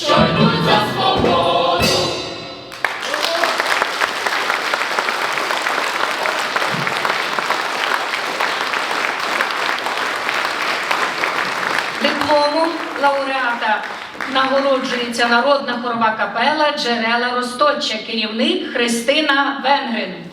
що йдуть за. Диплому лауреата нагороджується народна хорова капела Джерела Росточа, керівник Христина Венгрин.